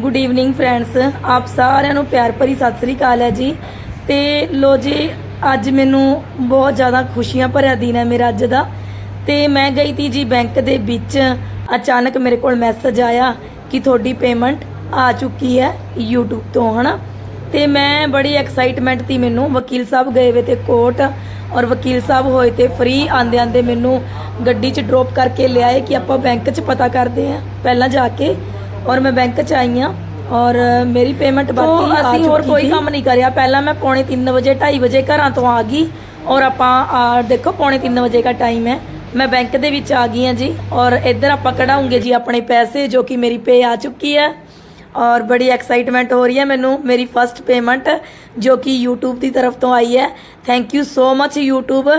Good evening friends ਆਪ ਸਾਰਿਆਂ ਨੂੰ ਪਿਆਰ ਭਰੀ ਸਤਿ ਸ੍ਰੀ ਅਕਾਲ ਹੈ ਜੀ। ਤੇ ਲੋ ਜੀ, ਅੱਜ ਮੈਨੂੰ ਬਹੁਤ ਜ਼ਿਆਦਾ ਖੁਸ਼ੀਆਂ ਭਰਿਆ ਦਿਨ ਹੈ ਮੇਰਾ ਅੱਜ ਦਾ। ਤੇ ਮੈਂ ਗਈ ਤੀ ਜੀ ਬੈਂਕ ਦੇ ਵਿੱਚ। ਅਚਾਨਕ ਮੇਰੇ ਕੋਲ ਮੈਸੇਜ ਆਇਆ ਕਿ ਤੁਹਾਡੀ ਪੇਮੈਂਟ ਆ ਚੁੱਕੀ ਹੈ YouTube ਤੋਂ, ਹਨਾ? ਤੇ ਮੈਂ ਬੜੀ ਐਕਸਾਈਟਮੈਂਟ ਤੀ ਮੈਨੂੰ। ਵਕੀਲ ਸਾਹਿਬ ਗਏ ਵੇ ਤੇ ਕੋਰਟ ਔਰ ਵਕੀਲ ਸਾਹਿਬ ਹੋਏ ਤੇ ਫ੍ਰੀ ਆਂਦੇ ਆਂਦੇ ਮੈਨੂੰ ਗੱਡੀ 'ਚ ਡ੍ਰੌਪ ਕਰਕੇ ਲਿਆਏ ਕਿ ਆਪਾਂ ਬੈਂਕ 'ਚ ਪਤਾ ਕਰਦੇ ਆਂ ਪਹਿਲਾਂ ਜਾ ਕੇ ਔਰ ਮੈਂ ਬੈਂਕ 'ਚ ਆਈ ਆਂ ਔਰ ਮੇਰੀ ਪੇਮੈਂਟ ਬਾਕੀ ਅਸੀਂ ਹੋਰ ਕੋਈ ਕੰਮ ਨਹੀਂ ਕਰਿਆ। ਪਹਿਲਾਂ ਮੈਂ ਪੌਣੇ 3 ਵਜੇ 2:30 ਵਜੇ ਘਰਾਂ ਤੋਂ ਆ ਗਈ ਔਰ ਆਪਾਂ ਆ, ਦੇਖੋ ਪੌਣੇ 3 ਵਜੇ ਦਾ ਟਾਈਮ ਹੈ। ਮੈਂ ਬੈਂਕ ਦੇ ਵਿੱਚ ਆ ਗਈ ਹਾਂ ਜੀ ਔਰ ਇੱਧਰ ਆਪਾਂ ਕਢਾਉਂਗੇ ਜੀ ਆਪਣੇ ਪੈਸੇ ਜੋ ਕਿ ਮੇਰੀ ਪੇ ਆ ਚੁੱਕੀ ਹੈ। ਔਰ ਬੜੀ ਐਕਸਾਈਟਮੈਂਟ ਹੋ ਰਹੀ ਹੈ ਮੈਨੂੰ ਮੇਰੀ ਫਰਸਟ ਪੇਮੈਂਟ ਜੋ ਕਿ YouTube ਦੀ ਤਰਫ ਤੋਂ ਆਈ ਹੈ। Thank you so much YouTube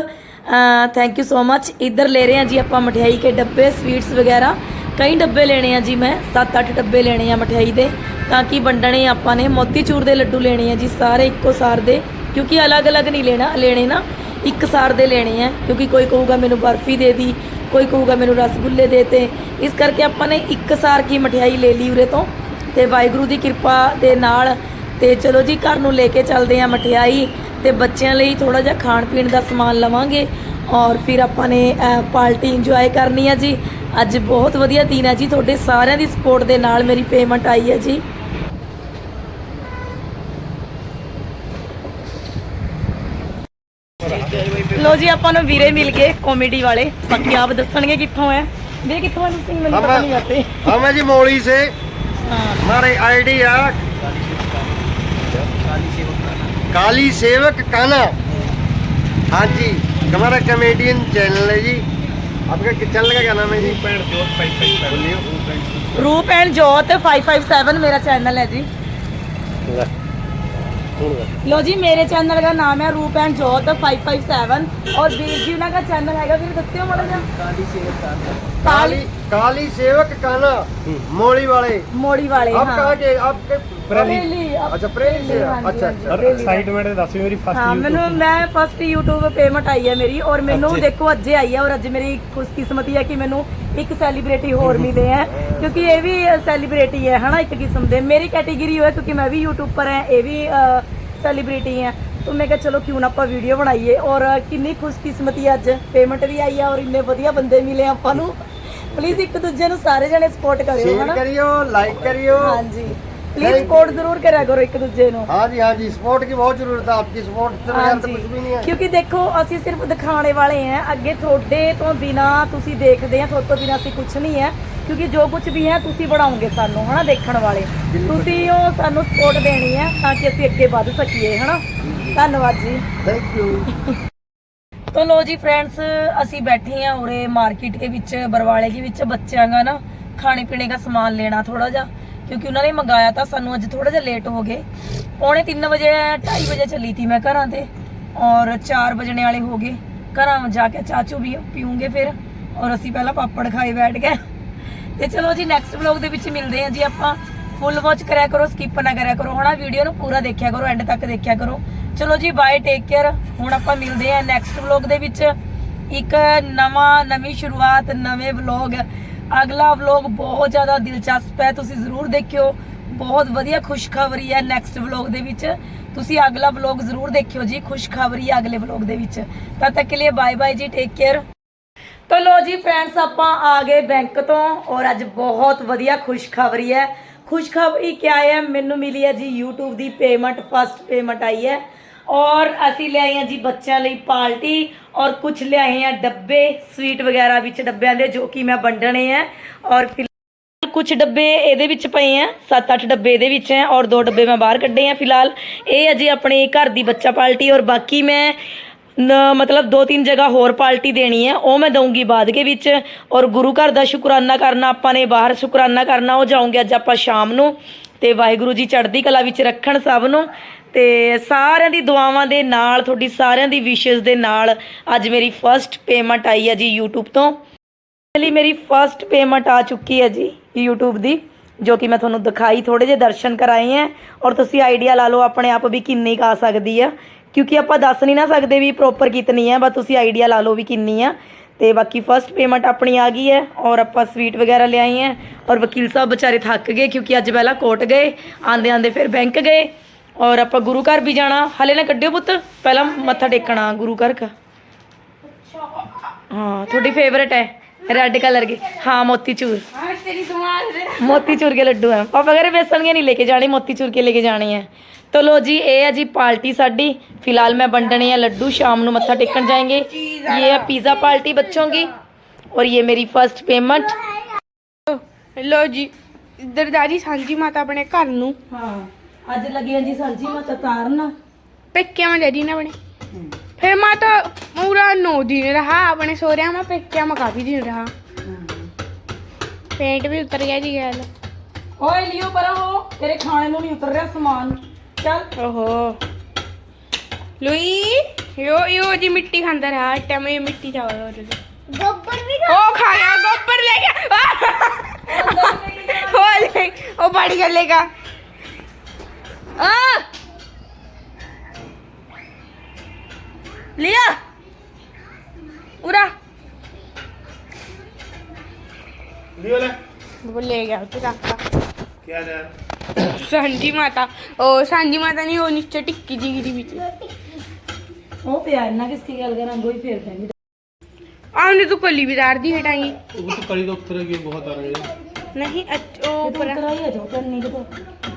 thank you so much ਇੱਧਰ ਲੈ ਰਹੇ ਹਾਂ ਜੀ ਆਪਾਂ ਮਠਿਆਈ ਕੇ ਡੱਬੇ ਸਵੀਟਸ ਵਗੈਰਾ। ਕਈ ਡੱਬੇ ਲੈਣੇ ਆ ਜੀ ਮੈਂ 7-8 ਡੱਬੇ ਲੈਣੇ ਆ ਮਠਿਆਈ ਦੇ, ਤਾਂ ਕਿ ਵੰਡਣੇ ਆਪਾਂ ਨੇ ਮੋਤੀਚੂਰ ਦੇ ਲੱਡੂ ਲੈਣੇ ਆ ਜੀ ਸਾਰੇ ਇੱਕੋ ਸਾਰ ਦੇ, ਕਿਉਂਕਿ ਅਲੱਗ-ਅਲੱਗ ਨਹੀਂ ਲੈਣਾ, ਲੈਣੇ ਨਾ ਇੱਕ ਸਾਰ ਦੇ ਲੈਣੇ ਆ, ਕਿਉਂਕਿ ਕੋਈ ਕਹੂਗਾ ਮੈਨੂੰ ਬਰਫੀ ਦੇ ਦੀ, ਕੋਈ ਕਹੂਗਾ ਮੈਨੂੰ ਰਸਗੁੱਲੇ ਦੇ ਤੇ, ਇਸ ਕਰਕੇ ਆਪਾਂ ਨੇ ਇੱਕ ਸਾਰ ਕੀ ਮਠਿਆਈ ਲੈ ਲਈ ਉਰੇ ਤੋਂ, ਤੇ ਵਾਹਿਗੁਰੂ ਦੀ ਕਿਰਪਾ ਦੇ ਨਾਲ, ਤੇ ਚਲੋ ਜੀ ਘਰ ਨੂੰ ਲੈ ਕੇ ਚੱਲਦੇ ਆ ਮਠਿਆਈ, ਤੇ ਬੱਚਿਆਂ ਲਈ ਥੋੜਾ ਜਿਹਾ ਖਾਣ ਪੀਣ ਦਾ ਸਮਾਨ ਲਵਾਂਗੇ, ਔਰ ਫਿਰ ਆਪਾਂ ਨੇ ਪਾਰਟੀ ਇੰਜੋਏ ਕਰਨੀ ਆ ਜੀ ਅੱਜ ਬਹੁਤ ਵਧੀਆ ਦਿਨ ਹੈ ਜੀ। ਤੁਹਾਡੇ ਸਾਰਿਆਂ ਦੀ ਸਪੋਰਟ ਦੇ ਨਾਲ ਮੇਰੀ ਪੇਮੈਂਟ ਆਈ ਹੈ ਜੀ। ਲੋ ਜੀ ਆਪਾਂ ਨੂੰ ਵੀਰੇ ਮਿਲ ਗਏ ਕਾਮੇਡੀ ਵਾਲੇ। ਬਾਕੀ ਆਪ ਦੱਸਣਗੇ ਕਿੱਥੋਂ ਹੈ। ਵੀਰੇ ਕਿੱਥੋਂ ਹੈ ਤੁਸੀਂ? ਮੈਨੂੰ ਪਤਾ ਨਹੀਂ ਆਤੇ ਹਾਂ ਮੈਂ ਜੀ ਮੌਲੀ ਸੇ। ਮਾਰੇ ਆਈਡੀ ਆ। ਕਾਲੀ ਸੇਵਕ ਕਾਨਾ। ਹਾਂਜੀ। ਹਮਾਰਾ ਕਮੇਡੀਅਨ ਚੈਨਲ ਹੈ ਜੀ। जी आपका चैनल का क्या नाम है जी बोलिए ਰੂਪ ਐਂਡ ਜੋਤ 557 ਮੇਰਾ ਚੈਨਲ ਹੈ ਜੀ लो जी मेरे चैनल का नाम है रूप एंड जोत 557 और वीर जी उनका का चैनल हैगा वीर दस्ते हो माड़ा जा काली काली सेवक काना मौली वाले मोड़ी वाले आप हाँ कहाँ के आपके ਸੈਲੀਬ੍ਰਿਟੀ ਮੈਂ ਚਲੋ ਬਣਾਈਏ। ਔਰ ਕਿੰਨੀ ਖੁਸ਼ ਕਿਸਮਤੀ ਪੇਮੈਂਟ ਵੀ ਆਈ ਹੈ ਔਰ ਇੰਨੇ ਵਧੀਆ ਬੰਦੇ ਮਿਲੇ ਆਪਾਂ ਨੂੰ। ਪਲੀਜ਼ ਇੱਕ ਦੂਜੇ ਨੂੰ ਸਾਰੇ ਜਣੇ ਸਪੋਰਟ ਕਰਿਓ ਕਰਿਓ। ਹਾਂਜੀ। ਪਲੀਜ਼ ਸਪੋਰਟ ਜ਼ਰੂਰ ਕਰਿਆ ਕਰੋ ਇੱਕ ਦੂਜੇ ਨੂੰ हाँ जी हाँ जी सपोर्ट की बहुत जरूरत है आपकी सपोर्ट से बगैर तो ਹਾਂਜੀ। कुछ भी नहीं है ਕਿਉਂਕਿ ਦੇਖੋ ਅਸੀਂ ਸਿਰਫ ਦਿਖਾਣੇ ਵਾਲੇ ਆ ਅੱਗੇ ਤੁਹਾਡੇ ਤੋਂ ਬਿਨਾ ਤੁਸੀਂ ਦੇਖਦੇ ਆ ਤੁਹਾਡੇ ਤੋਂ ਬਿਨਾ ਅਸੀਂ ਕੁਝ ਨਹੀਂ ਹੈ ਕਿਉਂਕਿ ਜੋ ਕੁਝ ਵੀ ਹੈ ਤੁਸੀਂ ਬਣਾਓਗੇ ਸਾਨੂੰ ਹਨਾ ਦੇਖਣ ਵਾਲੇ ਤੁਸੀਂ ਉਹ ਸਾਨੂੰ ਸਪੋਰਟ ਦੇਣੀ ਹੈ ਤਾਂ ਕਿ ਅਸੀਂ ਅੱਗੇ ਵੱਧ ਸਕੀਏ ਹਨਾ ਧੰਨਵਾਦ ਜੀ थैंक यू तो लो जी फ्रेंड्स ਅਸੀਂ ਬੈਠੇ ਆ ਉਰੇ ਮਾਰਕੀਟ के ਵਿੱਚ ਬਰਵਾਲੇ के ਵਿੱਚ ਬੱਚਿਆਂ ਦਾ ਨਾ ਖਾਣੇ ਪੀਣੇ ਦਾ ਸਮਾਨ ਲੈਣਾ ਥੋੜਾ ਜਿਹਾ ਕਿਉਂਕਿ ਉਹਨਾਂ ਨੇ ਮੰਗਾਇਆ ਤਾਂ ਸਾਨੂੰ ਅੱਜ ਥੋੜਾ ਜਿਹਾ ਲੇਟ ਹੋ ਗਏ। ਪੌਣੇ 3 ਵਜੇ 2:30 ਵਜੇ ਚੱਲੀ ਤੀ ਮੈਂ ਘਰਾਂ ਤੇ ਔਰ 4 ਵਜਣੇ ਵਾਲੇ ਹੋ ਗਏ। ਘਰਾਂ ਜਾ ਕੇ ਚਾਚੂ ਵੀ ਪੀਉਂਗੇ ਫਿਰ ਔਰ ਅਸੀਂ ਪਹਿਲਾਂ ਪਾਪੜ ਖਾਏ ਬੈਠ ਗਏ। ਤੇ ਚਲੋ ਜੀ ਨੈਕਸਟ ਵਲੌਗ ਦੇ ਵਿੱਚ ਮਿਲਦੇ ਹਾਂ ਜੀ ਆਪਾਂ। ਫੁੱਲ ਵਾਚ ਕਰਿਆ ਕਰੋ ਸਕਿਪ ਨਾ ਕਰਿਆ ਕਰੋ। ਹਨਾ ਵੀਡੀਓ ਨੂੰ ਪੂਰਾ ਦੇਖਿਆ ਕਰੋ ਐਂਡ ਤੱਕ ਦੇਖਿਆ ਕਰੋ। ਚਲੋ ਜੀ ਬਾਏ ਟੇਕ ਕੇਅਰ ਹੁਣ ਆਪਾਂ ਮਿਲਦੇ ਹਾਂ ਨੈਕਸਟ ਵਲੌਗ ਦੇ ਵਿੱਚ। ਇੱਕ ਨਵਾਂ, ਨਵੀਂ ਸ਼ੁਰੂਆਤ, ਨਵੇਂ ਵਲੌਗ ਅਗਲਾ ਵਲੌਗ ਬਹੁਤ ਜ਼ਿਆਦਾ ਦਿਲਚਸਪ ਹੈ, ਤੁਸੀਂ ਜ਼ਰੂਰ ਦੇਖਿਓ। ਬਹੁਤ ਵਧੀਆ ਖੁਸ਼ਖਬਰੀ ਹੈ ਨੈਕਸਟ ਵਲੌਗ ਦੇ ਵਿੱਚ। ਤੁਸੀਂ ਅਗਲਾ ਵਲੌਗ ਜ਼ਰੂਰ ਦੇਖਿਓ ਜੀ, ਖੁਸ਼ਖਬਰੀ ਹੈ ਅਗਲੇ ਵਲੌਗ ਦੇ ਵਿੱਚ। ਤਦ ਤੱਕ ਕੇ ਲਈ ਬਾਏ ਬਾਏ ਜੀ ਟੇਕ ਕੇਅਰ ਤੋ ਲੋ ਜੀ ਫਰੈਂਡਸ ਆਪਾਂ ਆ ਗਏ ਬੈਂਕ ਤੋਂ ਔਰ ਅੱਜ ਬਹੁਤ ਵਧੀਆ ਖੁਸ਼ਖਬਰੀ ਹੈ। ਖੁਸ਼ਖਬਰੀ ਕੀ ਹੈ? ਮੈਨੂੰ ਮਿਲੀ ਹੈ ਜੀ YouTube ਦੀ ਪੇਮੈਂਟ ਫਸਟ ਪੇਮੈਂਟ ਆਈ ਹੈ। ਔਰ ਅਸੀਂ ਲਿਆਏ ਹਾਂ ਜੀ ਬੱਚਿਆਂ ਲਈ ਪਾਰਟੀ ਔਰ ਕੁਝ ਲਿਆਏ ਹਾਂ ਡੱਬੇ ਸਵੀਟ ਵਗੈਰਾ ਵਿੱਚ ਡੱਬਿਆਂ ਦੇ ਜੋ ਕਿ ਮੈਂ ਵੰਡਣੇ ਹੈ ਔਰ ਫਿਲਹਾਲ ਕੁਝ ਡੱਬੇ ਇਹਦੇ ਵਿੱਚ ਪਏ ਆ 7-8 ਡੱਬੇ ਇਹਦੇ ਵਿੱਚ ਹੈ ਔਰ ਦੋ ਡੱਬੇ ਮੈਂ ਬਾਹਰ ਕੱਢੇ ਆ ਫਿਲਹਾਲ। ਇਹ ਅਜੇ ਆਪਣੇ ਘਰ ਦੀ ਬੱਚਾ ਪਾਰਟੀ ਔਰ ਬਾਕੀ ਮੈਂ ਮਤਲਬ ਦੋ ਤਿੰਨ ਜਗ੍ਹਾ ਹੋਰ ਪਾਰਟੀ ਦੇਣੀ ਹੈ ਉਹ ਮੈਂ ਦਊਂਗੀ ਬਾਅਦ ਕੇ ਵਿੱਚ। ਔਰ ਗੁਰੂ ਘਰ ਦਾ ਸ਼ੁਕਰਾਨਾ ਕਰਨਾ, ਆਪਾਂ ਨੇ ਬਾਹਰ ਸ਼ੁਕਰਾਨਾ ਕਰਨਾ, ਉਹ ਜਾਉਂਗੇ ਅੱਜ ਆਪਾਂ ਸ਼ਾਮ ਨੂੰ। ਤੇ ਵਾਹਿਗੁਰੂ ਜੀ ਚੜ੍ਹਦੀ ਕਲਾ ਵਿੱਚ ਰੱਖਣ ਸਭ ਨੂੰ। ਤੇ ਸਾਰਿਆਂ ਦੀ ਦੁਆਵਾਂ ਦੇ ਨਾਲ, ਤੁਹਾਡੀ ਸਾਰਿਆਂ ਦੀ ਵਿਸ਼ੇਸ ਦੇ ਨਾਲ ਅੱਜ ਮੇਰੀ ਫਰਸਟ ਪੇਮੈਂਟ ਆਈ ਹੈ ਜੀ YouTube ਤੋਂ। ਲਈ ਮੇਰੀ ਫਰਸਟ ਪੇਮੈਂਟ ਆ ਚੁੱਕੀ ਹੈ ਜੀ YouTube ਦੀ, ਜੋ ਕਿ ਮੈਂ ਤੁਹਾਨੂੰ ਦਿਖਾਈ ਥੋੜੇ ਜਿਹੇ ਦਰਸ਼ਨ ਕਰਾਏ ਹੈ ਔਰ ਤੁਸੀਂ ਆਈਡੀਆ ਲਾ ਲਓ ਆਪਣੇ ਆਪ ਵੀ ਕਿੰਨੀ ਕੁ ਆ ਸਕਦੀ ਆ। ਕਿਉਂਕਿ ਆਪਾਂ ਦੱਸ ਨਹੀਂ ਨਾ ਸਕਦੇ ਵੀ ਪ੍ਰੋਪਰ ਕਿਤਨੀ ਹੈ, ਬਸ ਤੁਸੀਂ ਆਈਡੀਆ ਲਾ ਲਓ ਵੀ ਕਿੰਨੀ ਆ। ਤੇ ਬਾਕੀ ਫਰਸਟ ਪੇਮੈਂਟ ਆਪਣੀ ਆ ਗਈ ਹੈ ਔਰ ਆਪਾਂ ਸਵੀਟ ਵਗੈਰਾ ਲਿਆਈ ਹੈ ਔਰ ਵਕੀਲ ਸਾਹਿਬ ਵਿਚਾਰੇ ਥੱਕ ਗਏ ਕਿਉਂਕਿ ਅੱਜ ਪਹਿਲਾਂ ਕੋਰਟ ਗਏ ਆਂਦੇ ਆਂਦੇ ਫਿਰ ਬੈਂਕ ਗਏ। ਔਰ ਆਪਾਂ ਗੁਰੂ ਘਰ ਵੀ ਜਾਣਾ। ਹਲੇ ਨਾ ਕੱਢਿਓ ਪੁੱਤ ਪਹਿਲਾਂ ਮੱਥਾ ਟੇਕਣਾ ਗੁਰੂ ਘਰ ਦਾ ਹਾਂ ਤੁਹਾਡੀ ਫੇਵਰੇਟ ਹੈ ਰੈੱਡ ਕਲਰ ਕੇ ਹਾਂ ਮੋਤੀ ਚੂਰ ਮੋਤੀ ਚੂਰ ਕੇ ਲੱਡੂ ਹੈ ਪਾਪਾ ਘਰੇ ਬੇਸਣ ਨਹੀਂ ਲੈ ਕੇ ਜਾਣੇ ਮੋਤੀ ਚੂਰ ਕੇ ਲੈ ਕੇ ਜਾਣੇ ਹੈ ਤੋ ਲੋ ਜੀ ਇਹ ਹੈ ਜੀ ਪਾਰਟੀ ਸਾਡੀ। ਫਿਲਹਾਲ ਮੈਂ ਵੰਡਣੇ ਆ ਲੱਡੂ ਸ਼ਾਮ ਨੂੰ ਮੱਥਾ ਟੇਕਣ ਜਾਏਗੇ। ਇਹ ਹੈ ਪੀਜ਼ਾ ਪਾਰਟੀ ਬੱਚੋਂ ਦੀ। ਔਰ ਇਹ ਮੇਰੀ ਫਰਸਟ ਪੇਮੈਂਟ ਲੋ ਜੀ ਇੱਧਰ ਦਾਰੀ ਸਾਂਝੀ ਮਾਤਾ ਆਪਣੇ ਘਰ ਨੂੰ। ਹਾਂ। ਅੱਜ ਲੱਗੀ ਹਾਂ ਜੀ ਸਾਂਝੀ ਮਾਤਾ ਤਾਰਨ। ਪੇਕਿਆਂ ਮੈਂ ਡੈਡੀ ਨੇ ਆਪਣੇ ਫਿਰ ਮਾਤਾ ਪੂਰਾ ਨੌ ਦਿਨ ਰਹਾ ਆਪਣੇ ਸੋਹਰਿਆਂ ਮੈਂ ਪੇਕਿਆਂ ਮੈਂ ਕਾਫੀ ਦਿਨ ਰਹਾ। ਪੇਂਟ ਵੀ ਉਤਰ ਗਿਆ ਜੀ ਗੱਲ। ਓਏ ਲਿਓ ਪਰਾਂ ਹੋ ਤੇਰੇ ਖਾਣੇ ਨੂੰ ਨਹੀਂ ਉਤਰ ਰਿਹਾ ਸਮਾਨ। ਚੱਲ। ਓਹੋ। ਲੁਈ ਯੋ ਯੋ ਜੀ ਮਿੱਟੀ ਖਾਂਦਾ ਰਹਾ ਟਮ ਇਹ ਮਿੱਟੀ ਚਾਵਲ ਹੋ ਰਹੀ ਗੋਬਰ ਵੀ ਉਹ ਖਾ ਗਿਆ ਗੋਬਰ ਲੈ ਗਿਆ ਉਹ ਲੈ ਉਹ ਬੜੀ ਕਰ ਲੇਗਾ लिया। उड़ा। ले। गया तू क्या सांझी माता। ओ सांझी माता नहीं वो नीचे टिक्की जी गिरी बीच ओ प्यार ना किसकी गल करा कोई फेर फेंगी आपने तो कली भी दी हटाई वो तो कली तो उतर गई बहुत आ रही है। नहीं अच्छा तो आई है। जो तो।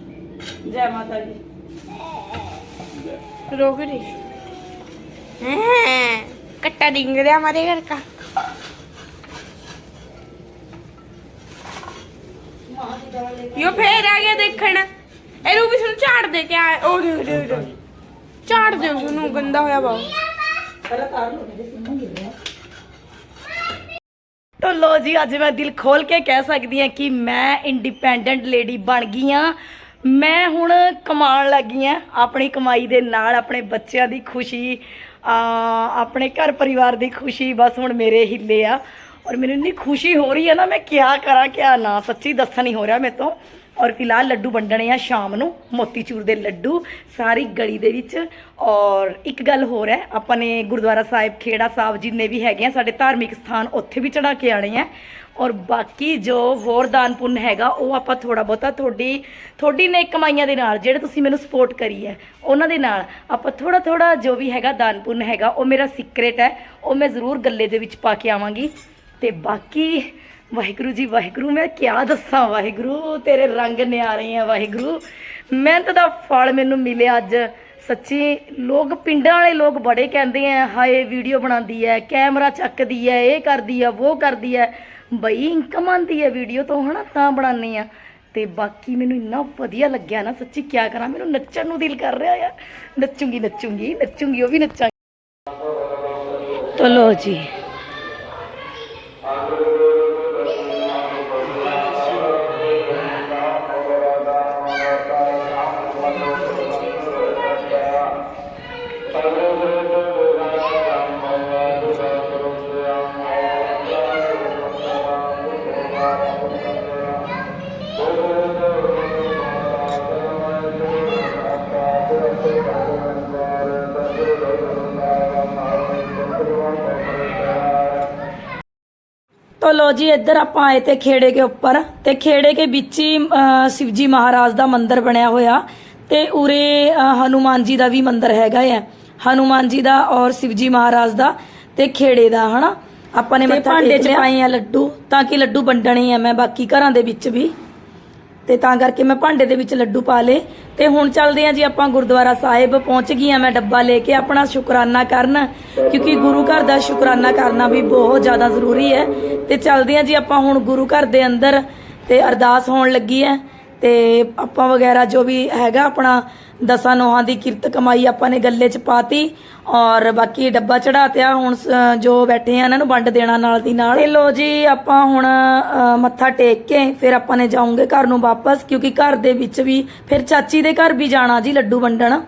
ਜੈ ਮਾਤਾ ਦੀ रोक रही हैं, कट्टा डिंग रहा हमारे घर का यो फिर आ गया देखण ए रूबी सुन झाड़ दे क्या ओ दे दे दे झाड़ दे सुनु गंदा होया बाबू ਪਹਿਲਾਂ ਤਾਰ ਲੋ ਮੇਰੇ ਸਿੰਮਾ ਗਿਰ ਰਿਹਾ ਤੋ ਲੋ ਜੀ ਅੱਜ ਮੈਂ ਦਿਲ ਖੋਲ ਕੇ ਕਹਿ ਸਕਦੀ ਹਾਂ ਕਿ ਮੈਂ ਇੰਡੀਪੈਂਡੈਂਟ ਲੇਡੀ ਬਣ ਗਈ ਹਾਂ ਮੈਂ ਹੁਣ ਕਮਾਉਣ ਲੱਗੀ ਹਾਂ ਆਪਣੀ ਕਮਾਈ ਦੇ ਨਾਲ ਆਪਣੇ ਬੱਚਿਆਂ ਦੀ ਖੁਸ਼ੀ ਆਪਣੇ ਘਰ ਪਰਿਵਾਰ ਦੀ ਖੁਸ਼ੀ, ਬਸ ਹੁਣ ਮੇਰੇ ਹਿੱਲੇ ਆ। ਔਰ ਮੈਨੂੰ ਇੰਨੀ ਖੁਸ਼ੀ ਹੋ ਰਹੀ ਹੈ ਨਾ, ਮੈਂ ਕਿਆ ਕਰਾਂ, ਕਿਆ ਨਾ, ਸੱਚੀ ਦੱਸਣ ਨਹੀਂ ਹੋ ਰਿਹਾ ਮੇਰੇ ਤੋਂ। ਔਰ ਫਿਲਹਾਲ ਲੱਡੂ ਵੰਡਣੇ ਆ ਸ਼ਾਮ ਨੂੰ, ਮੋਤੀਚੂਰ ਦੇ ਲੱਡੂ, ਸਾਰੀ ਗਲੀ ਦੇ ਵਿੱਚ। ਔਰ ਇੱਕ ਗੱਲ ਹੋਰ ਹੈ, ਆਪਾਂ ਨੇ ਗੁਰਦੁਆਰਾ ਸਾਹਿਬ, ਖੇੜਾ ਸਾਹਿਬ ਜਿੰਨੇ ਵੀ ਹੈਗੇ ਆ, ਸਾਡੇ ਧਾਰਮਿਕ ਸਥਾਨ ਉੱਥੇ ਵੀ ਚੜਾ ਕੇ ਆਣੇ ਆ। ਔਰ ਬਾਕੀ ਜੋ ਹੋਰ ਦਾਨ ਪੁੰਨ ਹੈਗਾ, ਉਹ ਆਪਾਂ ਥੋੜਾ ਬਹੁਤਾ ਤੁਹਾਡੀ ਤੁਹਾਡੀ ਨੇ ਕਮਾਈਆਂ ਦੇ ਨਾਲ, ਜਿਹੜੇ ਤੁਸੀਂ ਮੈਨੂੰ ਸਪੋਰਟ ਕਰੀ ਹੈ, ਉਹਨਾਂ ਦੇ ਨਾਲ ਆਪਾਂ ਥੋੜਾ ਥੋੜਾ ਜੋ ਵੀ ਹੈਗਾ ਦਾਨ ਪੁੰਨ ਹੈਗਾ, ਉਹ ਮੇਰਾ ਸੀਕ੍ਰੇਟ ਹੈ, ਉਹ ਮੈਂ ਜ਼ਰੂਰ ਗੱਲੇ ਦੇ ਵਿੱਚ ਪਾ ਕੇ ਆਵਾਂਗੀ। ਤੇ ਬਾਕੀ ਵਾਹਿਗੁਰੂ ਜੀ, ਵਾਹਿਗੁਰੂ, ਮੈਂ ਕਿਆ ਦੱਸਾਂ ਵਾਹਿਗੁਰੂ, ਤੇਰੇ ਰੰਗ ਨਿਆਰੇ ਆ ਵਾਹਿਗੁਰੂ। ਮਿਹਨਤ ਦਾ ਫਲ ਮੈਨੂੰ ਮਿਲਿਆ ਅੱਜ। ਸੱਚੀ ਲੋਕ, ਪਿੰਡਾਂ ਵਾਲੇ ਲੋਕ ਬੜੇ ਕਹਿੰਦੇ ਆ, ਹਾਏ ਵੀਡੀਓ ਬਣਾਉਂਦੀ ਹੈ ਕੈਮਰਾ ਚੱਕਦੀ ਹੈ ਇਹ ਕਰਦੀ ਆ ਉਹ ਕਰਦੀ ਹੈ ਬਈ ਇਨਕਮ ਆਉਂਦੀ ਹੈ ਵੀਡੀਓ ਤੋਂ, ਹਨਾ, ਤਾਂ ਬਣਾਉਂਦੇ ਆ। ਤੇ ਬਾਕੀ ਮੈਨੂੰ ਇੰਨਾ ਵਧੀਆ ਲੱਗਿਆ ਨਾ, ਸੱਚੀ ਕਿਆ ਕਰਾਂ, ਮੈਨੂੰ ਨੱਚਣ ਨੂੰ ਦਿਲ ਕਰ ਰਿਹਾ ਆ। ਨੱਚੂਗੀ ਨੱਚੂਗੀ ਨੱਚੂਗੀ, ਉਹ ਵੀ ਨੱਚਾਂਗੀ। ਚਲੋ ਜੀ। तो लो जी ਇੱਧਰ ਆਪਾਂ ਆਏ ਤੇ ਖੇੜੇ ਕੇ ਉੱਪਰ ਤੇ ਖੇੜੇ ਕੇ ਵਿੱਚ ਹੀ ਅ, ਸ਼ਿਵਜੀ ਮਹਾਰਾਜ ਦਾ ਮੰਦਿਰ ਬਣਿਆ ਹੋਇਆ ਤੇ ਉਰੇ ਅ, ਹਨੂਮਾਨ ਜੀ ਦਾ ਵੀ ਮੰਦਿਰ ਹੈਗਾ ਹੈ ਹਨੂਮਾਨ ਜੀ ਦਾ ਔਰ ਸ਼ਿਵਜੀ ਮਹਾਰਾਜ ਦਾ ਤੇ ਖੇੜੇ ਦਾ ਹਨਾ ਆਪਾਂ ਨੇ ਮੱਥਾ ਭਾਂਡੇ ਚ ਪਾਏ ਆ ਲੱਡੂ ਤਾਂ ਕਿ ਲੱਡੂ ਵੰਡਣੇ ਆ ਮੈਂ ਬਾਕੀ ਘਰਾਂ ਦੇ ਵਿੱਚ ਵੀ ਤੇ ਤਾਂ ਕਰਕੇ ਮੈਂ ਭਾਂਡੇ ਦੇ ਵਿੱਚ ਲੱਡੂ ਪਾ ਲੇ ਤੇ ਹੁਣ ਚੱਲਦੇ ਆ ਜੀ ਆਪਾਂ ਗੁਰਦੁਆਰਾ ਸਾਹਿਬ। ਪਹੁੰਚ ਗਈ ਆ ਮੈਂ ਡੱਬਾ ਲੈ ਕੇ ਆਪਣਾ ਸ਼ੁਕਰਾਨਾ ਕਰਨ। ਕਿਉਂਕਿ ਗੁਰੂ ਘਰ ਦਾ ਸ਼ੁਕਰਾਨਾ ਕਰਨਾ ਵੀ ਬਹੁਤ ਜ਼ਿਆਦਾ ਜ਼ਰੂਰੀ ਹੈ। ਤੇ ਚੱਲਦੇ ਆ ਜੀ ਆਪਾਂ ਹੁਣ ਗੁਰੂ ਘਰ ਦੇ ਅੰਦਰ ਤੇ ਅਰਦਾਸ ਹੋਣ ਲੱਗੀ ਹੈ। ਤੇ ਆਪਾਂ ਵਗੈਰਾ ਜੋ ਵੀ ਹੈਗਾ ਆਪਣਾ ਦਸਾਂ ਨੋਹਾਂ ਦੀ ਕਿਰਤ ਕਮਾਈ ਆਪਾਂ ਨੇ ਗੱਲੇ 'ਚ ਪਾਤੀ ਔਰ ਬਾਕੀ ਡੱਬਾ ਚੜਾਤਿਆ ਹੁਣ ਸ- ਜੋ ਬੈਠੇ ਆ ਇਹਨਾਂ ਨੂੰ ਵੰਡ ਦੇਣਾ ਨਾਲ ਦੀ ਨਾਲ। ਤੇ ਲੋ ਜੀ ਆਪਾਂ ਹੁਣ ਅ, ਮੱਥਾ ਟੇਕ ਕੇ ਫਿਰ ਆਪਾਂ ਨੇ ਜਾਉਂਗੇ ਘਰ ਨੂੰ ਵਾਪਸ ਕਿਉਂਕਿ ਘਰ ਦੇ ਵਿੱਚ ਵੀ ਫਿਰ ਚਾਚੀ ਦੇ ਘਰ ਵੀ ਜਾਣਾ ਜੀ ਲੱਡੂ ਵੰਡਣ।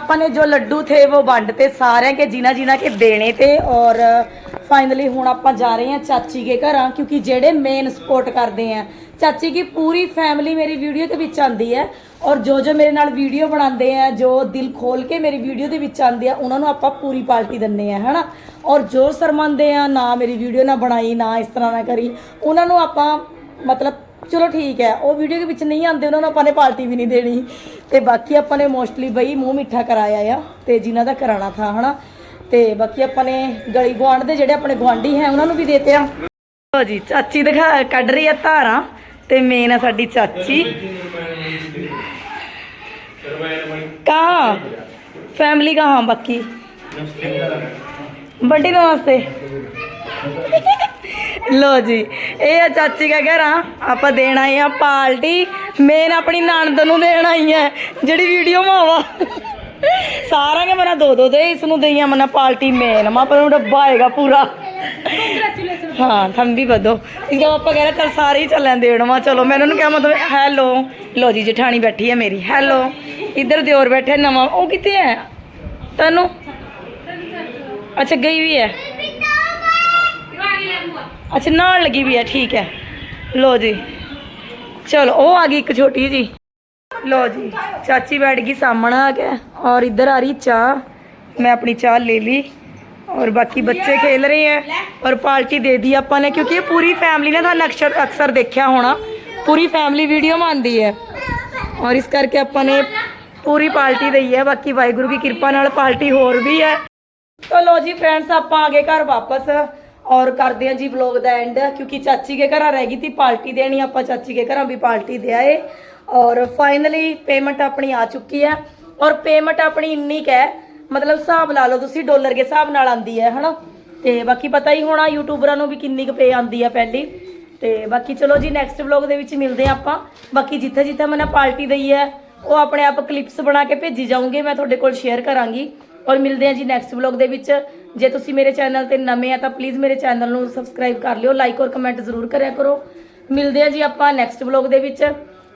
फाइनली अपन ने जो लड्डू थे वो बांटते सारे के जिना जिना के देने थे और फाइनली ਹੁਣ ਆਪਾਂ ਜਾ ਰਹੇ ਹਾਂ ਚਾਚੀ ਕੇ ਘਰਾਂ ਕਿਉਂਕਿ ਜਿਹੜੇ ਮੇਨ ਸਪੋਰਟ ਕਰਦੇ ਆ ਚਾਚੀ ਕੀ ਪੂਰੀ ਫੈਮਿਲੀ ਮੇਰੀ ਵੀਡੀਓ ਦੇ ਵਿੱਚ ਆਂਦੀ ਹੈ ਔਰ ਜੋ ਜੋ ਮੇਰੇ ਨਾਲ ਵੀਡੀਓ ਬਣਾਉਂਦੇ ਆ ਜੋ ਦਿਲ ਖੋਲ ਕੇ ਮੇਰੀ ਵੀਡੀਓ ਦੇ ਵਿੱਚ ਆਂਦੇ ਆ ਉਹਨਾਂ ਨੂੰ ਆਪਾਂ ਪੂਰੀ ਪਾਰਟੀ ਦਿੰਨੇ ਆ ਹਨਾ ਔਰ ਜੋ ਸ਼ਰਮਾਉਂਦੇ ਆ ਨਾ ਮੇਰੀ ਵੀਡੀਓ ਨਾ ਬਣਾਈ ਨਾ ਇਸ ਤਰ੍ਹਾਂ ਨਾ ਕਰੀ ਉਹਨਾਂ ਨੂੰ ਆਪਾਂ ਮਤਲਬ ਚਲੋ ਠੀਕ ਹੈ ਉਹ ਵੀਡੀਓ ਦੇ ਵਿੱਚ ਨਹੀਂ ਆਉਂਦੇ ਉਹਨਾਂ ਨੂੰ ਆਪਾਂ ਨੇ ਪਾਰਟੀ ਵੀ ਨਹੀਂ ਦੇਣੀ ਤੇ ਬਾਕੀ ਆਪਾਂ ਨੇ ਮੋਸਟਲੀ ਬਈ ਮੂੰਹ ਮਿੱਠਾ ਕਰਾਇਆ ਆ ਤੇ ਜਿਨ੍ਹਾਂ ਦਾ ਕਰਾਣਾ ਥਾ, ਹਨਾ? ਤੇ ਬਾਕੀ ਆਪਾਂ ਨੇ ਗਲੀ ਗਵਾਂਡ ਦੇ ਜਿਹੜੇ ਆਪਣੇ ਗਵਾਂਢੀ ਹੈ, ਉਹਨਾਂ ਨੂੰ ਵੀ ਦੇਤੇ ਆ। ਲੋ ਜੀ, ਚਾਚੀ ਦਿਖਾ, ਕੱਢ ਰਹੀ ਆ ਧਾਰਾਂ ਤੇ ਮੇਨ ਆ ਸਾਡੀ ਚਾਚੀ। ਕਹਾ? ਫੈਮਿਲੀ ਕਹਾ ਬਾਕੀ? ਵੱਡੀ ਬੜੀ ਵਾਸਤੇ। ਲੋ ਜੀ ਇਹ ਆ ਚਾਚੀ ਦਾ ਘਰ ਆ। ਆਪਾਂ ਦੇਣ ਆ ਪਾਰਟੀ। ਮੇਨ ਆਪਣੀ ਨਣਦ ਨੂੰ ਦੇਣ ਆਈ ਆ ਜਿਹੜੀ ਵੀਡੀਓ ਮਾਵਾ ਸਾਰਿਆਂ ਕੇ ਮਨਾ ਦੋ ਦੋ ਦੇ ਇਸ ਨੂੰ ਦਈਆਂ ਮਨਾ ਪਾਰਟੀ ਮੇਨ ਮਾ ਪਰ ਨੂੰ ਡੱਬਾ ਆਏਗਾ ਪੂਰਾ। ਹਾਂ ਥੰਮ ਵੀ ਵਧੋ। ਇਸ ਦਾ ਆਪਾਂ ਕਹਿੰਦੇ ਚਲ ਸਾਰੇ ਹੀ ਚੱਲਾਂ ਦੇਣ ਮਾ ਚਲੋ ਮੈਂ ਉਹਨਾਂ ਨੂੰ ਕਿਹਾ ਮਤਲਬ ਹੈਲੋ ਲੋ ਜੀ ਜਠਾਣੀ ਬੈਠੀ ਹੈ ਮੇਰੀ। ਹੈਲੋ ਇੱਧਰ ਦਿਓਰ ਬੈਠੇ ਨਵਾਂ। ਉਹ ਕਿੱਥੇ ਹੈ? ਤੈਨੂੰ? ਅੱਛਾ ਗਈ ਵੀ ਹੈ। ਅੱਛਾ ਨਾਲ ਲੱਗੀ ਵੀ ਹੈ ਠੀਕ ਹੈ ਲੋ ਜੀ ਚਲੋ ਉਹ ਆ ਗਈ ਇੱਕ ਛੋਟੀ ਜੀ ਲੋ ਜੀ ਚਾਚੀ बैठ गई सामने आ गया और इधर आ रही चाह मैं अपनी चाह ले ली और बाकी बच्चे खेल रहे हैं और पार्टी दे दी अपन ने क्योंकि ये पूरी फैमिली ने ਤੁਹਾਨੂੰ ਅਕਸਰ ਅਕਸਰ ਦੇਖਿਆ ਹੋਣਾ ਪੂਰੀ ਫੈਮਿਲੀ ਵੀਡੀਓ ਮੰਨਦੀ ਹੈ ਔਰ ਇਸ ਕਰਕੇ ਆਪਾਂ ਨੇ ਪੂਰੀ ਪਾਰਟੀ ਦਈ ਹੈ ਬਾਕੀ ਵਾਹਿਗੁਰੂ ਦੀ ਕਿਰਪਾ ਨਾਲ ਪਾਰਟੀ ਹੋਰ ਵੀ ਹੈ तो लो जी फ्रेंड्स आप आ गए घर वापस ਔਰ ਕਰਦੇ ਆ ਜੀ ਵਲੌਗ ਦਾ ਐਂਡ ਕਿਉਂਕਿ ਚਾਚੀ ਕੇ ਘਰਾਂ ਰਹਿ ਗਈ ਤੀ ਪਾਰਟੀ ਦੇਣੀ ਆਪਾਂ ਚਾਚੀ ਕੇ ਘਰਾਂ ਵੀ ਪਾਰਟੀ ਦੇ ਆਏ। ਔਰ ਫਾਈਨਲੀ ਪੇਮੈਂਟ ਆਪਣੀ ਆ ਚੁੱਕੀ ਹੈ ਔਰ ਪੇਮੈਂਟ ਆਪਣੀ ਇੰਨੀ ਕ ਹੈ, ਮਤਲਬ ਹਿਸਾਬ ਲਾ ਲਓ ਤੁਸੀਂ, ਡਾਲਰ ਦੇ ਹਿਸਾਬ ਨਾਲ ਆਂਦੀ ਹੈ, ਹਨਾ? ਤੇ ਬਾਕੀ ਪਤਾ ਹੀ ਹੋਣਾ ਯੂਟਿਊਬਰਾਂ ਨੂੰ ਵੀ ਕਿੰਨੀ ਕੁ ਪੇ ਆਂਦੀ ਹੈ ਪਹਿਲੀ। ਤੇ ਬਾਕੀ ਚਲੋ ਜੀ ਨੈਕਸਟ ਵਲੋਗ ਦੇ ਵਿੱਚ ਮਿਲਦੇ ਆ ਆਪਾਂ। ਬਾਕੀ ਜਿੱਥੇ ਜਿੱਥੇ ਮੈਂ ਪਾਰਟੀ ਦਈ ਹੈ, ਉਹ ਆਪਣੇ ਆਪ ਕਲਿੱਪਸ ਬਣਾ ਕੇ ਭੇਜੀ ਜਾਉਂਗੇ ਮੈਂ ਤੁਹਾਡੇ ਕੋਲ ਸ਼ੇਅਰ ਕਰਾਂਗੀ। ਔਰ ਮਿਲਦੇ ਆ ਜੀ ਨੈਕਸਟ ਵਲੋਗ ਦੇ ਵਿੱਚ। ਜੇ ਤੁਸੀਂ ਮੇਰੇ ਚੈਨਲ ਤੇ ਨਵੇਂ ਆ ਤਾਂ ਪਲੀਜ਼ ਮੇਰੇ ਚੈਨਲ ਨੂੰ ਸਬਸਕ੍ਰਾਈਬ ਕਰ ਲਿਓ ਲਾਈਕ ਔਰ ਕਮੈਂਟ ਜ਼ਰੂਰ ਕਰਿਆ ਕਰੋ। ਮਿਲਦੇ ਹਾਂ ਜੀ ਆਪਾਂ ਨੈਕਸਟ ਵਲੌਗ ਦੇ ਵਿੱਚ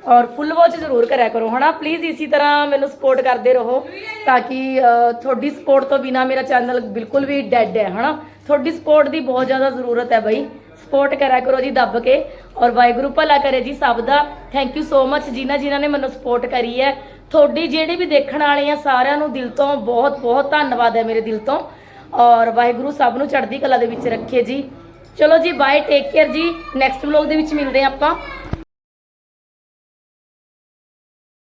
ਔਰ ਫੁੱਲ ਵਾਚ ਜ਼ਰੂਰ ਕਰਿਆ ਕਰੋ, ਹਨਾ? ਪਲੀਜ਼ ਇਸੇ ਤਰ੍ਹਾਂ ਮੈਨੂੰ ਸਪੋਰਟ ਕਰਦੇ ਰਹੋ ਤਾਂ ਕਿ ਤੁਹਾਡੀ ਸਪੋਰਟ ਤੋਂ ਬਿਨਾ ਮੇਰਾ ਚੈਨਲ ਬਿਲਕੁਲ ਵੀ ਡੈਡ ਹੈ, ਹਨਾ? ਤੁਹਾਡੀ ਸਪੋਰਟ ਦੀ ਬਹੁਤ ਜ਼ਿਆਦਾ ਜ਼ਰੂਰਤ ਹੈ ਬਈ। ਸਪੋਰਟ ਕਰਿਆ ਕਰੋ ਜੀ ਦੱਬ ਕੇ ਔਰ ਵਾਹਿਗੁਰੂ ਭਲਾ ਕਰੇ ਜੀ ਸਭ ਦਾ। ਥੈਂਕ ਯੂ ਸੋ ਮੱਚ ਜਿਨ੍ਹਾਂ ਜਿਨ੍ਹਾਂ ਨੇ ਮੈਨੂੰ ਸਪੋਰਟ ਕਰੀ ਹੈ। ਤੁਹਾਡੀ ਜਿਹੜੇ ਵੀ ਦੇਖਣ ਵਾਲੇ ਆ ਸਾਰਿਆਂ ਨੂੰ ਦਿਲ ਤੋਂ ਬਹੁਤ ਬਹੁਤ ਧੰਨਵਾਦ ਹੈ ਮੇਰੇ ਦਿਲ ਤੋਂ। ਔਰ ਵਾਹਿਗੁਰੂ ਸਭ ਨੂੰ ਚੜ੍ਹਦੀ ਕਲਾ ਦੇ ਵਿੱਚ ਰੱਖੇ ਜੀ। ਚਲੋ ਜੀ ਬਾਏ ਟੇਕ ਕੇਅਰ ਜੀ। ਨੈਕਸਟ ਵਲੌਗ ਦੇ ਵਿੱਚ ਮਿਲਦੇ ਹਾਂ ਆਪਾਂ।